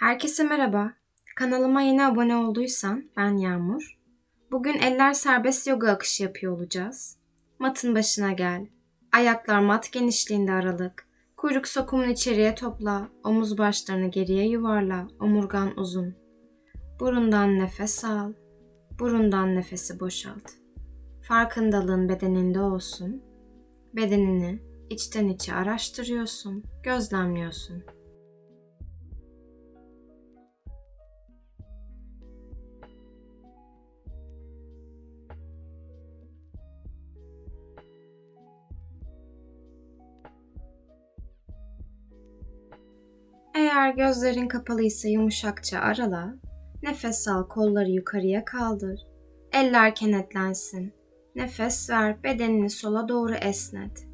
Herkese merhaba. Kanalıma yeni abone olduysan ben Yağmur. Bugün eller serbest yoga akışı yapıyor olacağız. Matın başına gel. Ayaklar mat genişliğinde aralık. Kuyruk sokumunu içeriye topla. Omuz başlarını geriye yuvarla. Omurgan uzun. Burundan nefes al. Burundan nefesi boşalt. Farkındalığın bedeninde olsun. Bedenini içten içe araştırıyorsun, gözlemliyorsun. Eğer gözlerin kapalıysa yumuşakça arala, nefes al, kolları yukarıya kaldır, eller kenetlensin, nefes ver, bedenini sola doğru esnet.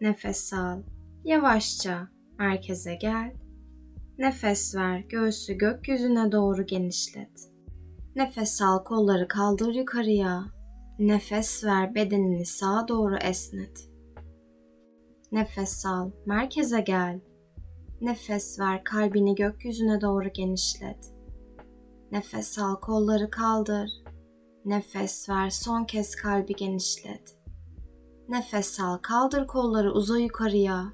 Nefes al, yavaşça merkeze gel. Nefes ver, göğsü gökyüzüne doğru genişlet. Nefes al, kolları kaldır yukarıya. Nefes ver, bedenini sağa doğru esnet. Nefes al, merkeze gel. Nefes ver, kalbini gökyüzüne doğru genişlet. Nefes al, kolları kaldır. Nefes ver, son kez kalbi genişlet. Nefes al, kaldır kolları uza yukarıya.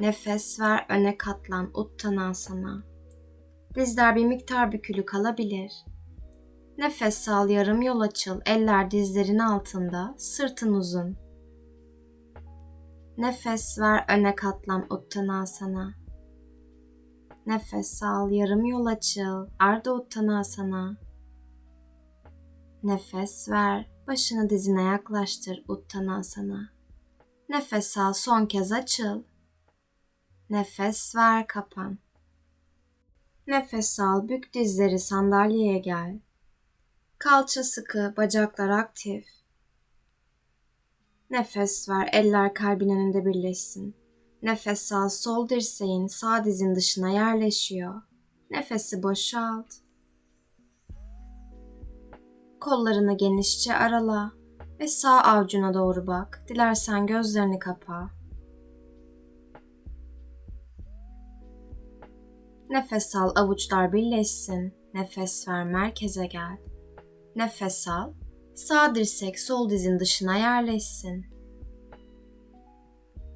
Nefes ver, öne katlan, uttanasana. Dizler bir miktar bükülü kalabilir. Nefes al, yarım yol açıl, eller dizlerin altında, sırtın uzun. Nefes ver, öne katlan, uttanasana. Nefes al, yarım yol açıl, arda uttanasana. Nefes ver, başını dizine yaklaştır, uttanasana. Nefes al, son kez açıl. Nefes ver, kapan. Nefes al, bük dizleri sandalyeye gel. Kalça sıkı, bacaklar aktif. Nefes ver, eller kalbin önünde birleşsin. Nefes al, sol dirseğin sağ dizin dışına yerleşiyor. Nefesi boşalt. Kollarını genişçe arala ve sağ avucuna doğru bak. Dilersen gözlerini kapa. Nefes al, avuçlar birleşsin. Nefes ver, merkeze gel. Nefes al, sağ dirsek sol dizin dışına yerleşsin.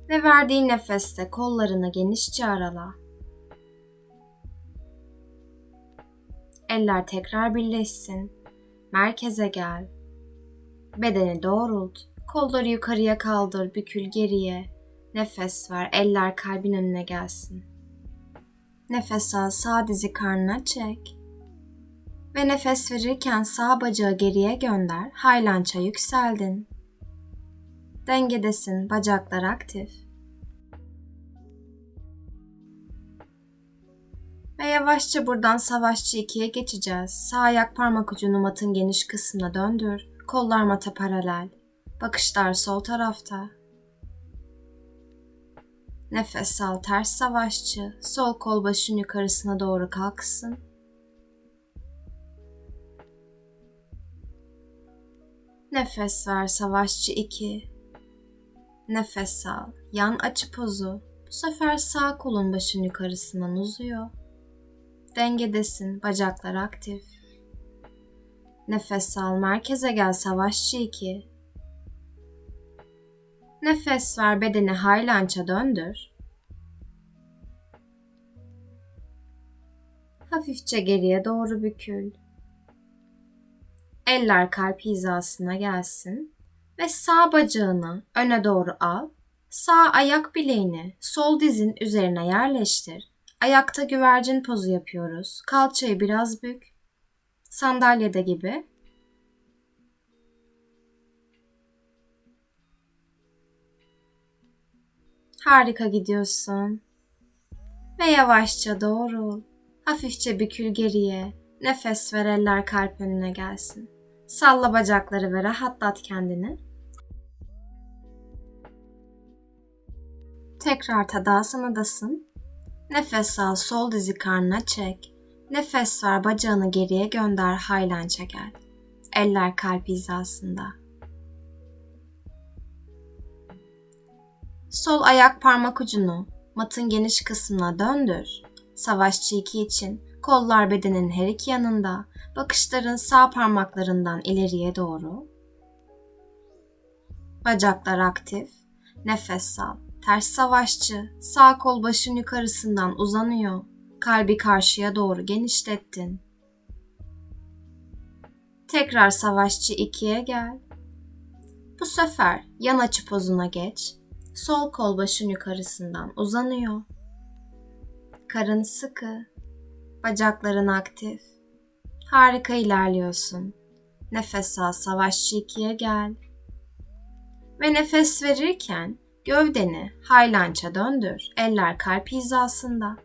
Ve verdiğin nefeste kollarını genişçe arala. Eller tekrar birleşsin. Merkeze gel. Bedeni doğrult. Kolları yukarıya kaldır, bükül geriye. Nefes ver, eller kalbin önüne gelsin. Nefes al, sağ dizi karnına çek. Ve nefes verirken sağ bacağı geriye gönder, haylança yükseldin. Dengedesin, bacaklar aktif. Ve yavaşça buradan savaşçı ikiye geçeceğiz. Sağ ayak parmak ucunu matın geniş kısmına döndür. Kollar mata paralel. Bakışlar sol tarafta. Nefes al ters savaşçı. Sol kol başın yukarısına doğru kalksın. Nefes ver savaşçı 2. Nefes al. Yan açı pozu. Bu sefer sağ kolun başın yukarısından uzuyor. Dengedesin. Bacaklar aktif. Nefes al. Merkeze gel savaşçı 2. Nefes ver bedeni haylança döndür. Hafifçe geriye doğru bükül. Eller kalp hizasına gelsin ve sağ bacağını öne doğru al. Sağ ayak bileğini sol dizin üzerine yerleştir. Ayakta güvercin pozu yapıyoruz. Kalçayı biraz bük. Sandalyede gibi. Harika gidiyorsun. Ve yavaşça doğrul. Hafifçe bükül geriye. Nefes ver eller kalp önüne gelsin. Salla bacakları ve rahatlat kendini. Tekrar tadasanadasın. Nefes al, sol dizi karnına çek. Nefes ver, bacağını geriye gönder, haylança gel. Eller kalp hizasında. Sol ayak parmak ucunu matın geniş kısmına döndür. Savaşçı 2 için kollar bedenin her iki yanında, bakışların sağ parmaklarından ileriye doğru. Bacaklar aktif, nefes al. Ters savaşçı, sağ kol başın yukarısından uzanıyor. Kalbi karşıya doğru genişlettin. Tekrar savaşçı 2'ye gel. Bu sefer yan açı pozuna geç. Sol kol başın yukarısından uzanıyor. Karın sıkı, bacakların aktif. Harika ilerliyorsun. Nefes al, savaşçı ikiye gel. Ve nefes verirken gövdeni haylança döndür. Eller kalp hizasında.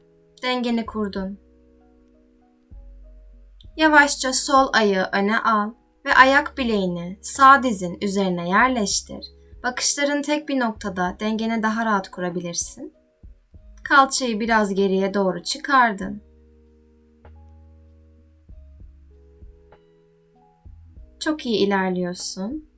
Dengeni kurdun. Yavaşça sol ayağı öne al ve ayak bileğini sağ dizin üzerine yerleştir. Bakışların tek bir noktada dengeni daha rahat kurabilirsin. Kalçayı biraz geriye doğru çıkardın. Çok iyi ilerliyorsun.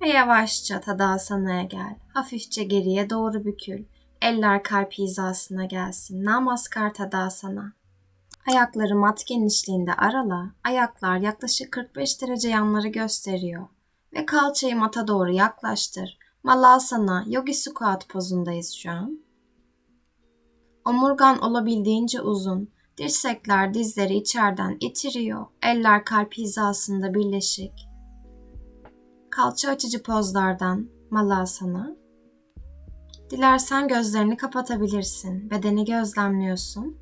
Ve yavaşça Tadasana'ya gel. Hafifçe geriye doğru bükül. Eller kalp hizasına gelsin. Namaskar Tadasana. Ayakları mat genişliğinde arala. Ayaklar yaklaşık 45 derece yanları gösteriyor. Ve kalçayı mata doğru yaklaştır. Malasana Yogi Squat pozundayız şu an. Omurgan olabildiğince uzun. Dirsekler dizleri içeriden itiriyor. Eller kalp hizasında birleşik. Kalça açıcı pozlardan Malasana. Dilersen gözlerini kapatabilirsin. Bedeni gözlemliyorsun.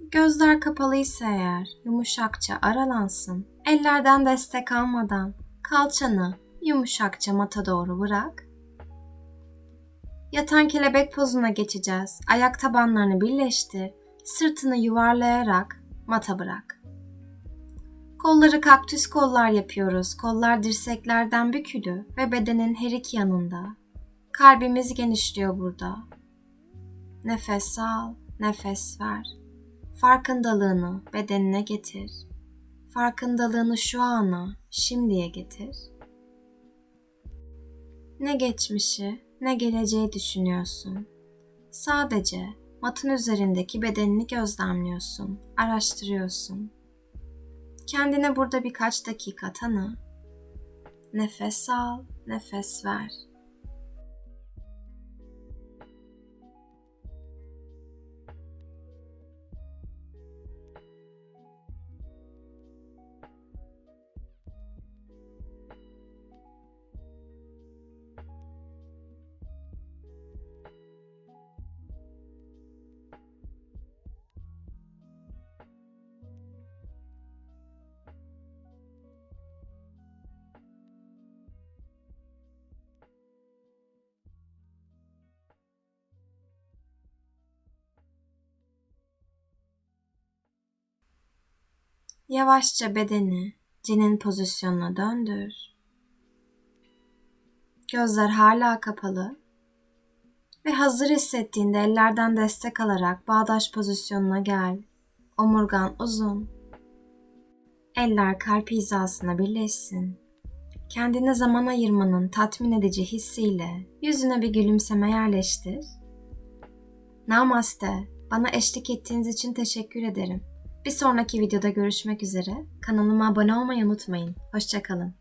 Gözler kapalıysa eğer yumuşakça aralansın. Ellerden destek almadan kalçanı yumuşakça mata doğru bırak. Yatan kelebek pozuna geçeceğiz. Ayak tabanlarını birleştir. Sırtını yuvarlayarak mata bırak. Kolları kaktüs kollar yapıyoruz. Kollar dirseklerden bükülü ve bedenin her iki yanında. Kalbimiz genişliyor burada. Nefes al, nefes ver. Farkındalığını bedenine getir. Farkındalığını şu ana, şimdiye getir. Ne geçmişi ne geleceği düşünüyorsun. Sadece matın üzerindeki bedenini gözlemliyorsun, araştırıyorsun. Kendine burada birkaç dakika tanı. Nefes al, nefes ver. Yavaşça bedeni cinin pozisyonuna döndür. Gözler hala kapalı ve hazır hissettiğinde ellerden destek alarak bağdaş pozisyonuna gel. Omurgan uzun. Eller kalp hizasına birleşsin. Kendine zaman ayırmanın tatmin edici hissiyle yüzüne bir gülümseme yerleştir. Namaste. Bana eşlik ettiğiniz için teşekkür ederim. Bir sonraki videoda görüşmek üzere. Kanalıma abone olmayı unutmayın. Hoşçakalın.